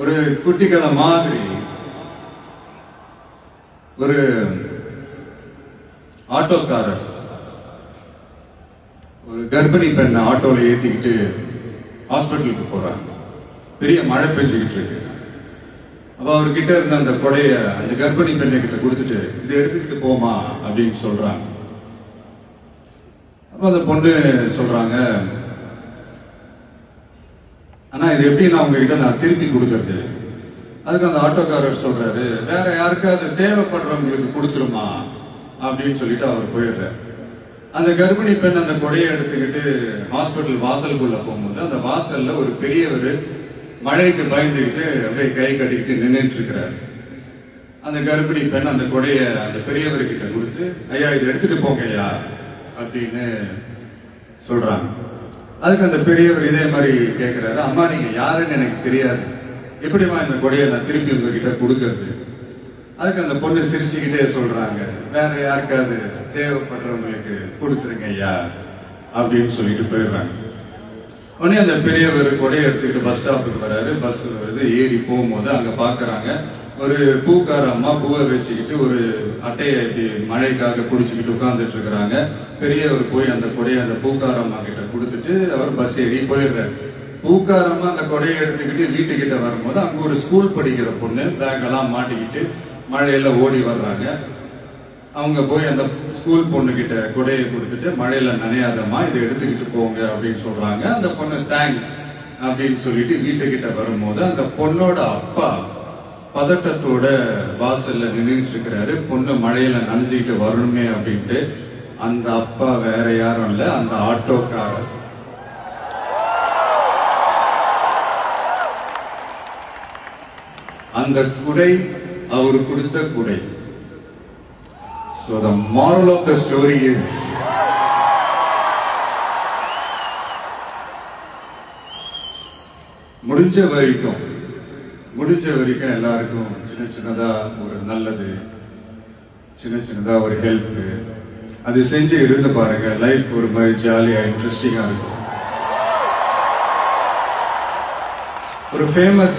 ஒரு குட்டி கதை மாதிரி. ஒரு ஆட்டோக்காரர். ஒரு கர்ப்பிணி பெண்ணை ஆட்டோவில் ஏத்திக்கிட்டு ஹாஸ்பிட்டலுக்கு போகிறாங்க பெரிய மழை பெஞ்சுக்கிட்டு இருக்கு. அப்போ அவர்கிட்ட இருந்த அந்த கொடையை அந்த கர்ப்பிணி பெண்ணை கிட்ட கொடுத்துட்டு இதை எடுத்துக்கிட்டு போமா அப்படின்னு சொல்றாங்க. அப்போ அந்த பொண்ணு சொல்றாங்க ஆனா இது எப்படி நான் உங்ககிட்ட நான் திருப்பி கொடுக்கறது அதுக்கு அந்த ஆட்டோக்காரர் சொல்றாரு வேற யாருக்காவது தேவைப்படுறவங்களுக்கு கொடுத்துருமா? அப்படின்னு சொல்லிட்டு அவர் போயிடுறாரு. அந்த கர்ப்பிணி பெண் அந்த கொடையை எடுத்துக்கிட்டு ஹாஸ்பிட்டல் வாசலுக்குள்ள போகும்போது அந்த வாசல்ல ஒரு பெரியவர் மழைக்கு பயந்துக்கிட்டு அப்படியே கை கட்டிக்கிட்டு நின்றுட்டு இருக்கிறாரு அந்த கர்ப்பிணி பெண் அந்த கொடைய அந்த பெரியவர்கிட்ட கொடுத்து ஐயா இதை எடுத்துட்டு போங்க ஐயா அப்படின்னு சொல்றாங்க. அதுக்கு அந்த பெரியவர் இதே மாதிரி கேட்கிறாரு அம்மா நீங்க யாருன்னு எனக்கு தெரியாது. எப்படிம்மா இந்த கொடையை நான் திருப்பி உங்ககிட்ட கொடுக்கறது? அதுக்கு அந்த பொண்ணு சிரிச்சுக்கிட்டே சொல்றாங்க வேற யாருக்காவது தேவைப்படுறவங்களுக்கு கொடுத்துருங்க ஐயா அப்படின்னு சொல்லிட்டு போயிடுறாங்க. உடனே அந்த பெரியவர் கொடையை எடுத்துக்கிட்டு பஸ் ஸ்டாப்புக்கு வராரு. பஸ் வருது ஏறி போகும்போது அங்க பாக்குறாங்க. ஒரு பூக்கார அம்மா பூவை வச்சுக்கிட்டு ஒரு அட்டையை இப்படி மழைக்காக பிடிச்சிக்கிட்டு உட்காந்துட்டு இருக்கிறாங்க. பெரியவர் போய் அந்த கொடையை அந்த பூக்கார அம்மா கிட்ட கொடுத்துட்டு அவர் பஸ் ஏறி போயிடுறாரு. பூக்காரமா அந்த கொடையை எடுத்துக்கிட்டு வீட்டுக்கிட்ட வரும்போது அங்க ஒரு ஸ்கூல் படிக்கிற பொண்ணு பேக் எல்லாம் மாட்டிக்கிட்டு மழையில ஓடி வர்றாங்க. அவங்க போய் அந்த ஸ்கூல் பொண்ணு கிட்ட கொடையை கொடுத்துட்டு மழையில நனையாதம்மா இதை எடுத்துக்கிட்டு போங்க அப்படின்னு சொல்றாங்க. அந்த பொண்ணு தேங்க்ஸ் அப்படின்னு சொல்லிட்டு வீட்டுக்கிட்ட வரும்போது அந்த பொண்ணோட அப்பா பதட்டத்தோட வாசல்ல நின்றுட்டு இருக்கிறாரு. பொண்ணு மழையில நனைஞ்சுக்கிட்டு வரணுமே அப்படின்ட்டு. அந்த அப்பா வேற யாரும் இல்ல அந்த ஆட்டோக்காரர். அந்த குடை அவர் கொடுத்த குடை. So the moral of the story is முடிஞ்ச வரைக்கும் முடிஞ்ச வரைக்கும் எல்லாருக்கும் சின்ன சின்னதா ஒரு நல்லது சின்ன சின்னதா ஒரு ஹெல்ப் அது செஞ்சு இருந்து பாருங்க லைஃப் ஒரு மாதிரி ஜாலியா இன்ட்ரெஸ்டிங்காக இருக்கும். ஒரு ஃபேமஸ்